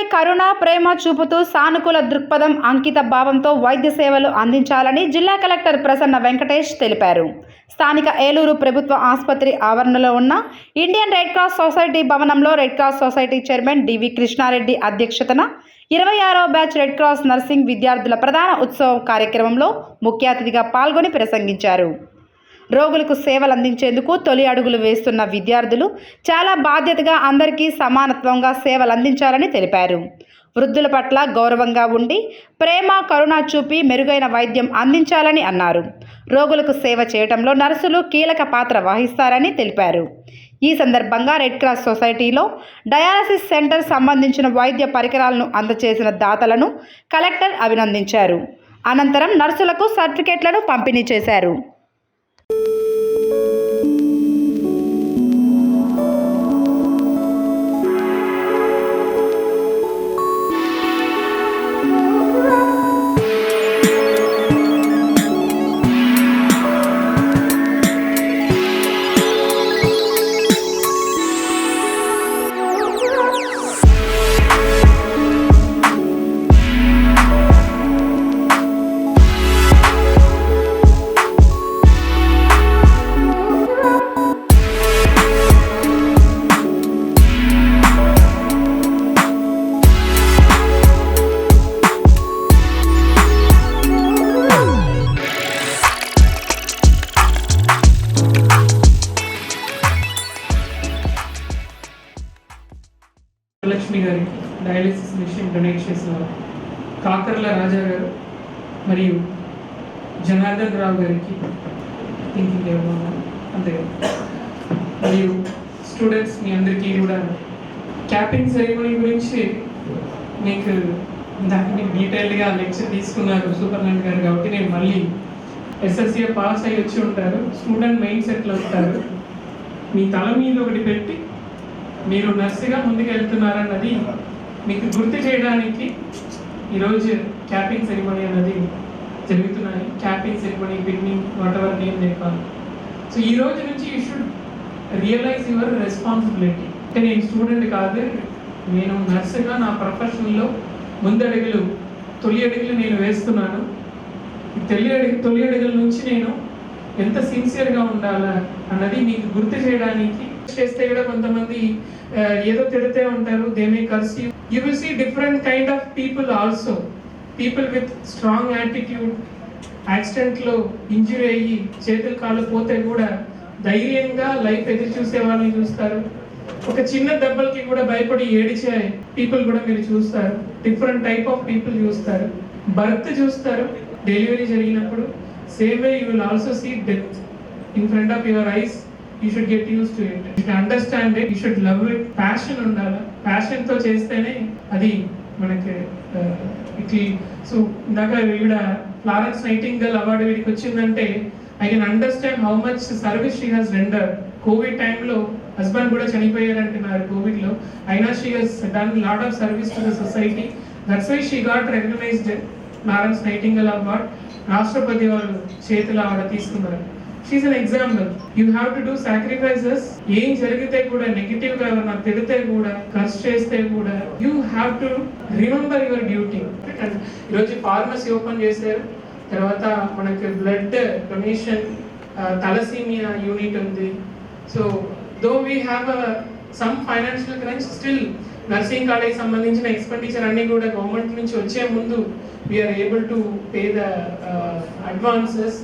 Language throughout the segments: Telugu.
రోగులపై కరుణ ప్రేమ చూపుతూ సానుకూల దృక్పథం అంకిత భావంతో వైద్య సేవలు అందించాలని జిల్లా కలెక్టర్ ప్రసన్న వెంకటేష్ తెలిపారు. స్థానిక ఏలూరు ప్రభుత్వ ఆసుపత్రి ఆవరణలో ఉన్న ఇండియన్ రెడ్ క్రాస్ సొసైటీ భవనంలో red cross society chairman DV Krishnareddy అధ్యక్షతన ఇరవై ఆరో బ్యాచ్ రెడ్ క్రాస్ నర్సింగ్ విద్యార్థుల ప్రధాన ఉత్సవం కార్యక్రమంలో ముఖ్య అతిథిగా పాల్గొని ప్రసంగించారు. రోగులకు సేవలు అందించేందుకు తొలి అడుగులు వేస్తున్న విద్యార్థులు చాలా బాధ్యతగా అందరికీ సమానత్వంగా సేవలు అందించాలని తెలిపారు. వృద్ధుల పట్ల గౌరవంగా ఉండి ప్రేమ కరుణ చూపి మెరుగైన వైద్యం అందించాలని అన్నారు. రోగులకు సేవ చేయడంలో నర్సులు కీలక పాత్ర వహిస్తారని తెలిపారు. ఈ సందర్భంగా రెడ్ క్రాస్ సొసైటీలో డయాలసిస్ సెంటర్ సంబంధించిన వైద్య పరికరాలను అందజేసిన దాతలను కలెక్టర్ అభినందించారు. అనంతరం నర్సులకు సర్టిఫికేట్లను పంపిణీ చేశారు. Thank you. Dialysis machine donate చేసిన వారు. కాకర్ల రాజా గారు మరియు జనార్దన్ రావు గారికి థింకింగ్ అంతే మరియు స్టూడెంట్స్ మీ అందరికీ కూడా క్యాపింగ్ సెరమనీ గురించి మీకు దాన్ని డీటెయిల్గా లెక్చర్ తీసుకున్నారు సూపర్నెంట్ గారు కాబట్టి నేను మళ్ళీ ఎస్ఎస్సీ పాస్ అయ్యి వచ్చి ఉంటారు స్టూడెంట్ మెయిన్ సెట్లో ఉంటారు మీ తల మీద ఒకటి పెట్టి మీరు నర్సుగా ముందుకు వెళ్తున్నారన్నది మీకు గుర్తు చేయడానికి ఈరోజు క్యాపింగ్ సెరిమనీ అనేది జరుగుతున్నాయి capping ceremony beginning whatever name చెప్పాలి సో ఈ రోజు నుంచి you should realise your responsibility అంటే నేను స్టూడెంట్ కాదు నేను నర్సుగా నా ప్రొఫెషన్లో ముందడుగులు తొలి అడుగులు నేను వేస్తున్నాను. తొలి అడుగు తొలి అడుగుల నుంచి నేను ఎంత సిన్సియర్గా ఉండాలా అన్నది మీకు గుర్తు చేయడానికి చేస్తే కూడా కొంతమంది ఏదో తిడితే ఉంటారు they may curse you you will see different kind of people also people with strong attitude యాక్సిడెంట్లో ఇంజురీ అయ్యి చేతులు కాళ్ళు పోతే కూడా ధైర్యంగా లైఫ్ ఎదురు చూసే వాళ్ళని చూస్తారు. ఒక చిన్న దెబ్బలకి కూడా భయపడి ఏడిచే పీపుల్ కూడా మీరు చూస్తారు. డిఫరెంట్ టైప్ ఆఫ్ పీపుల్ చూస్తారు. బర్త్ చూస్తారు. డెలివరీ జరిగినప్పుడు same way you will also see death in front of your eyes you should get used to it you understand it you should love it passion ఉండాలి? ప్యాషన్తో చేస్తేనే అది మనకి ఇట్లీ. సో ఇందాక ఈవిడ ఫ్లారెన్స్ నైటింగల్ అవార్డు వీడికి వచ్చిందంటే I can understand how much service she has render covid టైంలో హస్బెండ్ కూడా చనిపోయారు అంటున్నారు కోవిడ్లో. అయినా she has done lot of service to the society that's why she got recognised Florence Nightingale award రాష్ట్రపతి వాళ్ళు చేతులు ఆవిడ తీసుకున్నారు. She's an example you have to do sacrifices ఏం జరిగితే కూడా నెగిటివ్గా ఎవరన్నా తిడితే కూడా ఖర్చు చేస్తే కూడా you have to remember your duty ఈరోజు ఫార్మసీ ఓపెన్ చేశారు. తర్వాత మనకి బ్లడ్ డొనేషన్ తలసీమియా యూనిట్ ఉంది. So though we have some financial crimes still nursing college సంబంధించిన ఎక్స్పెండిచర్ అన్ని కూడా గవర్నమెంట్ నుంచి వచ్చే ముందు we are able to pay the advances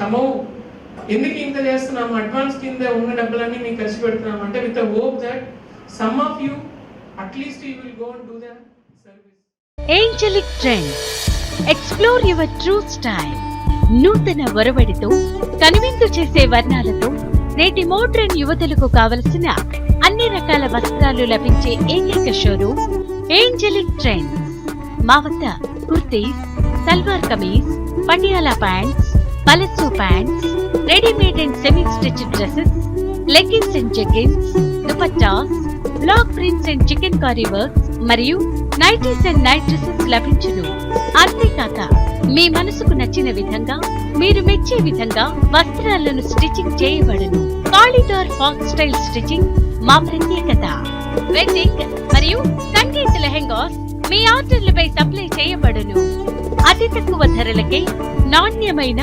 somehow ఎందుకు ఇంత చేస్తున్నాము? అడ్వాన్స్ కింద ఉన్న డబ్బులన్నీ మీకు ఖర్చు పెడుతున్నాము అంటే with hope that some of you at least you will go and do the service Angelic trend explore your true style నూతన ఒరవడితో కనువిందు చేసే వర్ణాలతో నేటి మోడ్రన్ యువతలకు కావలసిన అన్ని రకాల వస్త్రాలు లభించే ఏకైక షోరూమ్ ఏంజలిక్ ట్రెండ్స్ మా వద్ద kurtis salwar kameez Patiala pants palazzo pants readymade and semi stitch dresses leggings and jeggings dupattas block prints and chikankari works మరియు నైటీస్ అండ్ నైట్ డ్రెస్సెస్ లభించును. అంతేకాక మీ మనసుకు నచ్చిన విధంగా మీరు మెచ్చే విధంగా వస్త్రాలను స్టిచ్చింగ్ చేయబడును. కాలిడార్ ఫాక్స్ స్టైల్ స్టిచ్చింగ్ మా ప్రత్యేకత. వెడ్డింగ్ మరియు సంగీత లెహెంగాస్ మీ ఆర్డర్లపై సప్లై చేయబడును. అతి తక్కువ ధరలకే నాణ్యమైన